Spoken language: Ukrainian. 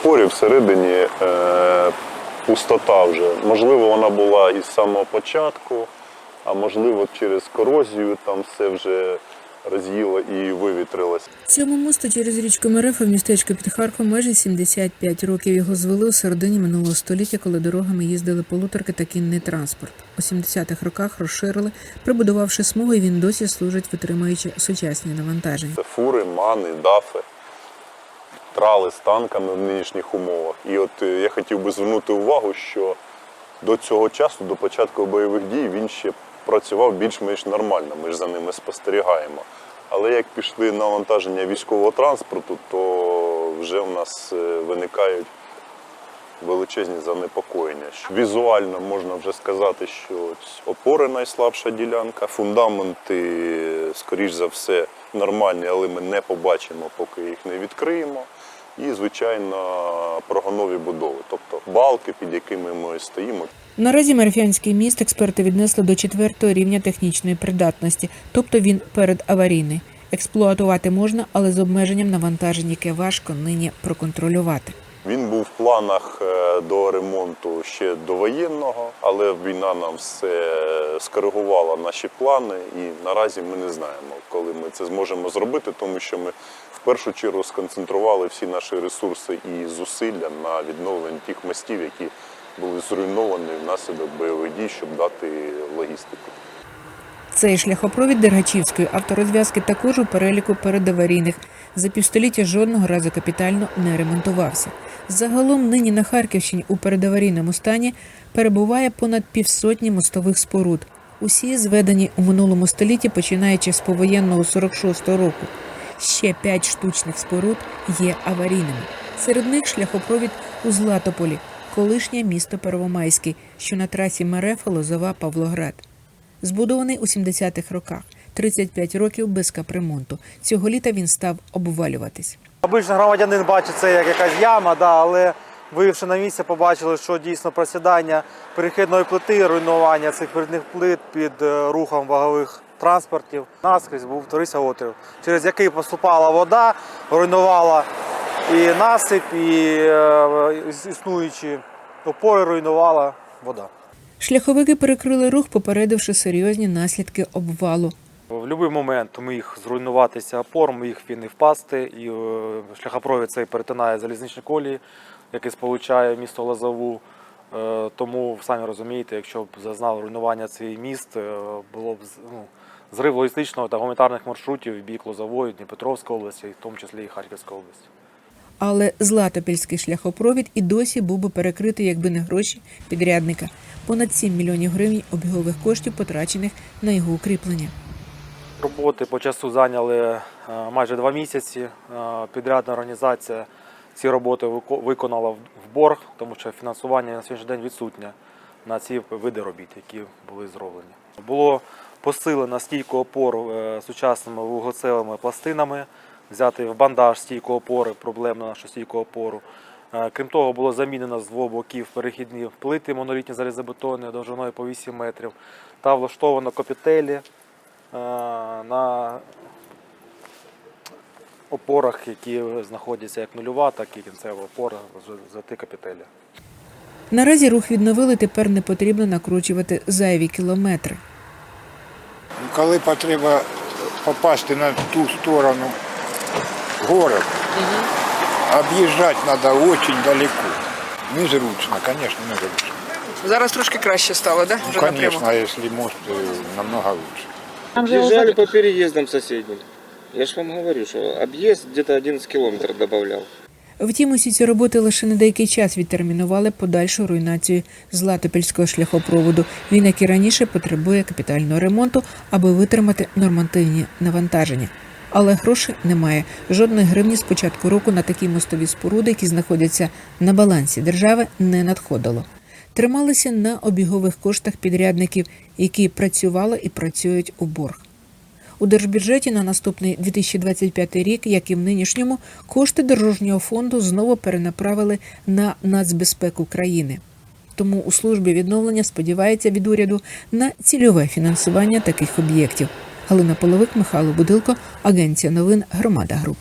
опорі всередині е, пустота вже. Можливо, вона була із самого початку, а можливо, через корозію там все вже роз'їло і вивітрилось. Цьому мосту через річку Мерефа в містечко під Харковом майже 75 років. Його звели у середині минулого століття, коли дорогами їздили полуторки та кінний транспорт. У 70-х роках розширили, прибудувавши смугу, і він досі служить, витримуючи сучасні навантаження. Це фури, мани, дафи, трали з танками в нинішніх умовах. І от е, я хотів би звернути увагу, що до цього часу, до початку бойових дій, він ще працював більш-менш нормально. Ми ж за ними спостерігаємо. Але як пішли навантаження військового транспорту, то вже в нас е, виникають величезні занепокоєння. Візуально можна вже сказати, що опори найслабша ділянка, фундаменти, скоріш за все, нормальні, але ми не побачимо, поки їх не відкриємо. І, звичайно, прогонові будови, тобто балки, під якими ми стоїмо. Наразі Мерефянський міст експерти віднесли до четвертого рівня технічної придатності, тобто він передаварійний. Експлуатувати можна, але з обмеженням навантажень, яке важко нині проконтролювати. Він був в планах е, до ремонту ще до воєнного, але війна нам все скоригувала наші плани, і наразі ми не знаємо, коли ми це зможемо зробити, тому що ми в першу чергу сконцентрували всі наші ресурси і зусилля на відновленні тих мостів, які були зруйновані внаслідок бойових дій, щоб дати логістику. Цей шляхопровід Дергачівської авторозв'язки також у переліку передаварійних. За півстоліття жодного разу капітально не ремонтувався. Загалом нині на Харківщині у передаварійному стані перебуває понад півсотні мостових споруд. Усі зведені у минулому столітті, починаючи з повоєнного 46-го року. Ще п'ять штучних споруд є аварійними. Серед них шляхопровід у Златополі, колишнє місто Первомайський, що на трасі Мерефа Лозова Павлоград. Збудований у 70-х роках, 35 років без капремонту. Цього літа він став обвалюватись. Обично громадянин бачить це як якась яма, да, але виївши на місце, побачили, що дійсно просідання перехідної плити, руйнування цих передних плит під е, рухом вагових транспортів. Наскрізь був вторився отрив, через який поступала вода, руйнувала і насип, і е, існуючі опори руйнувала вода. Шляховики перекрили рух, попередивши серйозні наслідки обвалу. Будь-який момент міг зруйнуватися опор, міг він і впасти, і е, шляхопровід цей перетинає залізничні колії, який сполучає місто Лозову. Е, Тому самі розумієте, якщо б зазнав руйнування цей міст, е, було б ну, зрив логістичного та гуманітарних маршрутів в бік Лозової, Дніпропетровської області, в тому числі і Харківської області. Але Златопільський шляхопровід і досі був би перекритий, якби не гроші підрядника. Понад 7 мільйонів гривень обігових коштів, потрачених на його укріплення. Роботи по часу зайняли е, майже два місяці. Е, Підрядна організація ці роботи виконала в борг, тому що фінансування на сьогоднішній день відсутнє на ці види робіт, які були зроблені. Було посилено стійку опору е, сучасними вуглецевими пластинами, взяти в бандаж стійку опори, проблемну нашу стійку опору. Крім того, було замінено з двох боків перехідні плити монолітні залізобетонні довжиною по 8 метрів та влаштовано копітелі на опорах, які знаходяться як нульова, так і кінцева опора з- за ті капітелі. Наразі рух відновили, тепер не потрібно накручувати зайві кілометри. Коли потрібно попасти на ту сторону города, об'їжджати треба дуже далеко. Незручно, звісно, незручно. Зараз трошки краще стало, да? Ну, Вже конечно, напряму. а если мост, э, намного лучше. Объезжали по переездам соседним. Я же вам говорю, что объезд где-то 11 километров добавлял. Втім, усі ці роботи лише на деякий час відтермінували подальшу руйнацію Златопільського шляхопроводу. Він, як і раніше, потребує капітального ремонту, аби витримати нормативні навантаження. Але грошей немає. Жодної гривні з початку року на такі мостові споруди, які знаходяться на балансі держави, не надходило. Трималися на обігових коштах підрядників, які працювали і працюють у борг. У держбюджеті на наступний 2025 рік, як і в нинішньому, кошти дорожнього фонду знову перенаправили на нацбезпеку країни. Тому у службі відновлення сподівається від уряду на цільове фінансування таких об'єктів. Галина Половик, Михайло Будилко, Агенція новин Громада Груп.